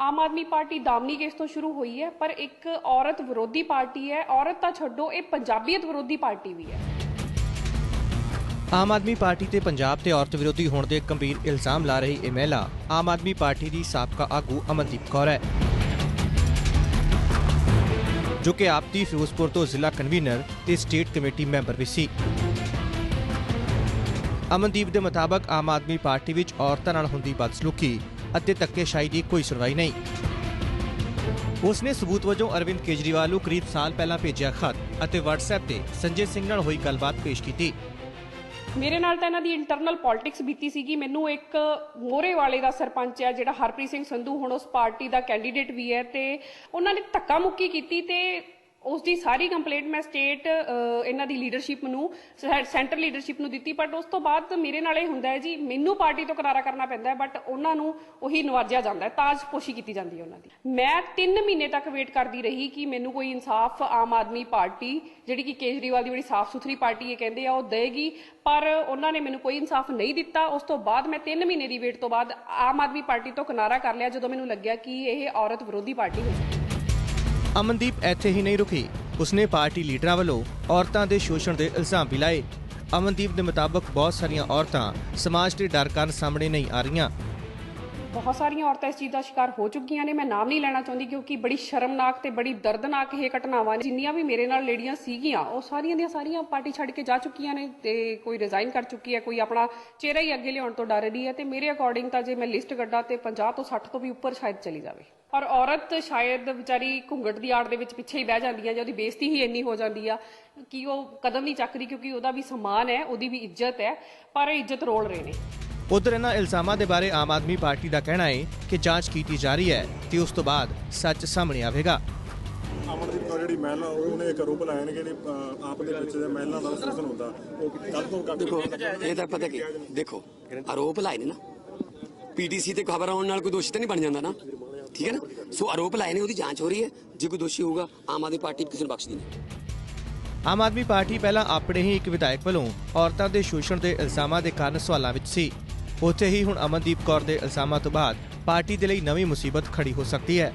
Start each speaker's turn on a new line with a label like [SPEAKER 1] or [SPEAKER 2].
[SPEAKER 1] Aam Aadmi party ਦਾਮਨੀ case ਤੋਂ ਸ਼ੁਰੂ ਹੋਈ ਹੈ, ਪਰ ਇੱਕ ਔਰਤ ਵਿਰੋਧੀ ਪਾਰਟੀ ਹੈ। ਔਰਤ ਤਾਂ ਛੱਡੋ, ਇਹ ਪੰਜਾਬੀਅਤ ਵਿਰੋਧੀ ਪਾਰਟੀ ਵੀ ਹੈ।
[SPEAKER 2] ਆਮ ਆਦਮੀ ਪਾਰਟੀ ਤੇ ਪੰਜਾਬ ਤੇ ਔਰਤ ਵਿਰੋਧੀ ਹੋਣ ਦੇ ਗੰਭੀਰ ਇਲਜ਼ਾਮ ਲਾ ਰਹੀ ਇਹ ਮਹਿਲਾ, ਆਮ ਆਦਮੀ ਪਾਰਟੀ ਦੀ ਸਾਬਕਾ ਆਗੂ ਅਮਨਦੀਪ ਕੌਰ ਹੈ। ਜੋ ਕਿ ਆਪ ਦੀ ਫਿਰੋਜ਼ਪੁਰ ਤੋਂ ਜ਼ਿਲ੍ਹਾ ਕਨਵੀਨਰ ਤੇ ਸਟੇਟ ਕਮੇਟੀ ਮੈਂਬਰ ਵੀ ਸੀ। ਅਮਨਦੀਪ ਦੇ ਮੁਤਾਬਕ ਆਮ ਆਦਮੀ ਪਾਰਟੀ ਵਿੱਚ ਔਰਤਾਂ ਨਾਲ ਹੁੰਦੀ ਬਦਸਲੂਕੀ ਅਤੇ ਧੱਕੇਸ਼ਾਹੀ ਦੀ ਕੋਈ ਸੁਣਵਾਈ ਨਹੀਂ। ਉਸਨੇ ਸਬੂਤ ਵਜੋਂ ਅਰਵਿੰਦ ਕੇਜਰੀਵਾਲ ਨੂੰ ਕਰੀਬ ਸਾਲ ਪਹਿਲਾਂ ਭੇਜਿਆ ਖਤ ਅਤੇ WhatsApp ਤੇ ਸੰਜੇ ਸਿੰਘ ਨਾਲ ਹੋਈ ਗੱਲਬਾਤ ਪੇਸ਼ ਕੀਤੀ।
[SPEAKER 1] ਮੇਰੇ ਨਾਲ ਤਾਂ ਇਹਨਾਂ ਦੀ ਇੰਟਰਨਲ ਪੋਲਿਟਿਕਸ ਬੀਤੀ ਸੀਗੀ। ਮੈਨੂੰ ਇੱਕ ਮੋਰੇ ਵਾਲੇ ਦਾ ਸਰਪੰਚ ਹੈ ਜਿਹੜਾ ਹਰਪ੍ਰੀਤ ਸਿੰਘ ਸੰਧੂ, ਹੁਣ ਉਸ ਪਾਰਟੀ ਦਾ ਕੈਂਡੀਡੇਟ ਵੀ ਹੈ ਤੇ ਉਹਨਾਂ ਨੇ ਧੱਕਾ ਮੁੱਕੀ ਕੀਤੀ ਤੇ ਉਸ ਦੀ ਸਾਰੀ ਕੰਪਲੇਂਟ ਮੈਂ ਸਟੇਟ ਇਹਨਾਂ ਦੀ ਲੀਡਰਸ਼ਿਪ ਨੂੰ ਸੈਂਟਰ ਲੀਡਰਸ਼ਿਪ ਨੂੰ ਦਿੱਤੀ ਬਟ ਉਸ ਤੋਂ ਬਾਅਦ ਮੇਰੇ ਨਾਲ ਇਹ ਹੁੰਦਾ ਹੈ ਜੀ, ਮੈਨੂੰ ਪਾਰਟੀ ਤੋਂ ਕਰਾਰਾ ਕਰਨਾ ਪੈਂਦਾ ਹੈ ਬਟ ਉਹਨਾਂ ਨੂੰ ਉਹੀ ਨਵਾਜਿਆ ਜਾਂਦਾ ਹੈ ਤਾਜਪੋਸ਼ੀ ਕੀਤੀ ਜਾਂਦੀ ਹੈ ਉਹਨਾਂ ਦੀ। ਮੈਂ 3 ਮਹੀਨੇ ਤੱਕ ਵੇਟ ਕਰਦੀ ਰਹੀ ਕਿ ਮੈਨੂੰ ਕੋਈ ਇਨਸਾਫ ਆਮ ਆਦਮੀ ਪਾਰਟੀ, ਜਿਹੜੀ ਕਿ ਕੇਜਰੀਵਾਲ ਦੀ ਬੜੀ ਸਾਫ਼ ਸੁਥਰੀ ਪਾਰਟੀ ਇਹ ਕਹਿੰਦੇ ਆ, ਉਹ ਦੇਗੀ, ਪਰ ਉਹਨਾਂ ਨੇ ਮੈਨੂੰ ਕੋਈ ਇਨਸਾਫ ਨਹੀਂ ਦਿੱਤਾ। ਉਸ ਤੋਂ ਬਾਅਦ ਮੈਂ 3 ਮਹੀਨੇ ਦੀ ਵੇਟ ਤੋਂ ਬਾਅਦ ਆਮ ਆਦਮੀ ਪਾਰਟੀ ਤੋਂ ਕਿਨਾਰਾ ਕਰ ਲਿਆ, ਜਦੋਂ ਮੈਨੂੰ ਲੱਗਿਆ ਕਿ ਇਹ ਔਰਤ ਵਿਰੋਧੀ ਪਾਰਟੀ ਹੋ ਸਕਦੀ ਹੈ।
[SPEAKER 2] ਅਮਨਦੀਪ ਇੱਥੇ ਹੀ ਨਹੀਂ ਰੁਕੀ। ਉਸਨੇ ਪਾਰਟੀ ਲੀਡਰਾਂ ਵੱਲੋਂ ਔਰਤਾਂ ਦੇ ਸ਼ੋਸ਼ਣ ਦੇ ਇਲਜ਼ਾਮ ਵੀ ਲਾਏ। ਅਮਨਦੀਪ ਦੇ ਮੁਤਾਬਕ ਬਹੁਤ ਸਾਰੀਆਂ ਔਰਤਾਂ ਸਮਾਜ ਦੇ ਡਰ ਕਾਰਨ ਸਾਹਮਣੇ ਨਹੀਂ ਆ ਰਹੀਆਂ।
[SPEAKER 1] ਬਹੁਤ ਸਾਰੀਆਂ ਔਰਤਾਂ ਇਸ ਚੀਜ਼ ਦਾ ਸ਼ਿਕਾਰ ਹੋ ਚੁੱਕੀਆਂ ਨੇ। ਮੈਂ ਨਾਮ ਨਹੀਂ ਲੈਣਾ ਚਾਹੁੰਦੀ ਕਿਉਂਕਿ ਬੜੀ ਸ਼ਰਮਨਾਕ ਤੇ ਬੜੀ ਦਰਦਨਾਕ ਇਹ ਘਟਨਾਵਾਂ ਨੇ। ਜਿੰਨੀਆਂ ਵੀ ਮੇਰੇ ਨਾਲ ਲੇਡੀਆਂ ਸੀਗੀਆਂ, ਉਹ ਸਾਰੀਆਂ ਦੀਆਂ ਸਾਰੀਆਂ ਪਾਰਟੀ ਛੱਡ ਕੇ ਜਾ ਚੁੱਕੀਆਂ ਨੇ ਤੇ ਕੋਈ ਰਿਜ਼ਾਈਨ ਕਰ ਚੁੱਕੀ ਹੈ, ਕੋਈ ਆਪਣਾ ਚਿਹਰਾ ਹੀ ਅੱਗੇ ਲਿਆਉਣ ਤੋਂ ਡਰ ਰਹੀ ਹੈ ਤੇ ਮੇਰੇ ਅਕੋਰਡਿੰਗ ਤਾਂ ਜੇ ਮੈਂ ਲਿਸਟ ਕੱਢਾਂ ਤੇ 50 ਤੋਂ 60 ਤੋਂ ਵੀ ਉੱਪਰ ਸ਼ਾਇਦ ਚਲੀ ਜਾਵੇ। ਔਰ ਔਰਤ ਸ਼ਾਇਦ ਵਿਚਾਰੀ ਘੁੰਗਟ ਦੀ ਆੜ ਦੇ ਵਿੱਚ ਪਿੱਛੇ ਹੀ ਬਹਿ ਜਾਂਦੀ ਹੈ ਜਾਂ ਉਹਦੀ ਬੇਇੱਜ਼ਤੀ ਹੀ ਇੰਨੀ ਹੋ ਜਾਂਦੀ ਆ ਕਿ ਉਹ ਕਦਮ ਨਹੀਂ ਚੱਕਦੀ ਕਿਉਂਕਿ ਉਹਦਾ ਵੀ ਸਮਾਨ ਹੈ, ਉਹਦੀ ਵੀ ਇੱਜ਼ਤ ਹੈ, ਪਰ ਇਹ ਇੱਜ਼ਤ ਰੋਲ ਰਹੇ ਨੇ।
[SPEAKER 2] ਉਧਰ ਇਹਨਾਂ ਇਲਜ਼ਾਮਾਂ ਦੇ ਬਾਰੇ ਆਮ ਆਦਮੀ ਪਾਰਟੀ ਦਾ ਕਹਿਣਾ ਹੈ ਕਿ ਜਾਂਚ ਕੀਤੀ ਜਾ ਰਹੀ ਹੈ ਤੇ ਉਸ ਤੋਂ ਬਾਅਦ ਸੱਚ ਸਾਹਮਣੇ ਆਵੇਗਾ।
[SPEAKER 3] ਅਮਨਦੀਪ ਕੌਰ ਜਿਹੜੀ ਮਹਿਲਾ ਉਹਨੇ ਇੱਕ ਆਰੋਪ ਲਾਇਆ ਨੇ ਕਿ ਜਿਹੜੀ ਅਹ, ਆਪ ਦੇ ਵਿੱਚ ਦੇ ਮਹਿਲਾ ਦਾ ਸ਼ੋਸ਼ਣ ਹੁੰਦਾ ਉਹ ਕੱਲ ਤੋਂ ਕਾਫੀ
[SPEAKER 4] ਦੇਖੋ ਇਹ ਤਾਂ ਪਤਾ ਕੀ ਦੇਖੋ ਆਰੋਪ ਲਾਏ ਨੇ ਨਾ। ਪੀਟੀਸੀ ਤੇ ਖਬਰ ਆਉਣ ਨਾਲ ਕੋਈ ਦੋਸ਼ੀ ਤਾਂ ਨਹੀਂ ਬਣ ਜਾਂਦਾ ਨਾ। ਠੀਕ ਹੈ ਨਾ? ਸੋ ਆਰੋਪ ਲਾਏ ਨੇ ਉਹਦੀ ਜਾਂਚ ਹੋ ਰਹੀ ਹੈ। ਜੇ ਕੋਈ ਦੋਸ਼ੀ ਹੋਊਗਾ ਆਮ ਆਦਮੀ ਪਾਰਟੀ ਕਿਸੇ ਨੂੰ ਬਖਸ਼ਦੀ ਨਹੀਂ
[SPEAKER 2] ਆਮ ਆਦਮੀ ਪਾਰਟੀ ਪਹਿਲਾਂ ਆਪਣੇ ਹੀ ਇੱਕ ਵਿਧਾਇਕ ਵੱਲੋਂ ਔਰਤਾਂ ਦੇ ਸ਼ੋਸ਼ਣ ਦੇ ਇਲਜ਼ਾਮਾਂ ਦੇ ਕਾਰਨ ਸਵਾਲਾਂ ਵਿੱਚ ਸੀ। ਉੱਥੇ ਹੀ ਹੁਣ ਅਮਨਦੀਪ ਕੌਰ ਦੇ ਇਲਜ਼ਾਮਾਂ ਤੋਂ ਬਾਅਦ ਪਾਰਟੀ ਦੇ ਲਈ ਨਵੀਂ ਮੁਸੀਬਤ ਖੜੀ ਹੋ ਸਕਦੀ ਹੈ।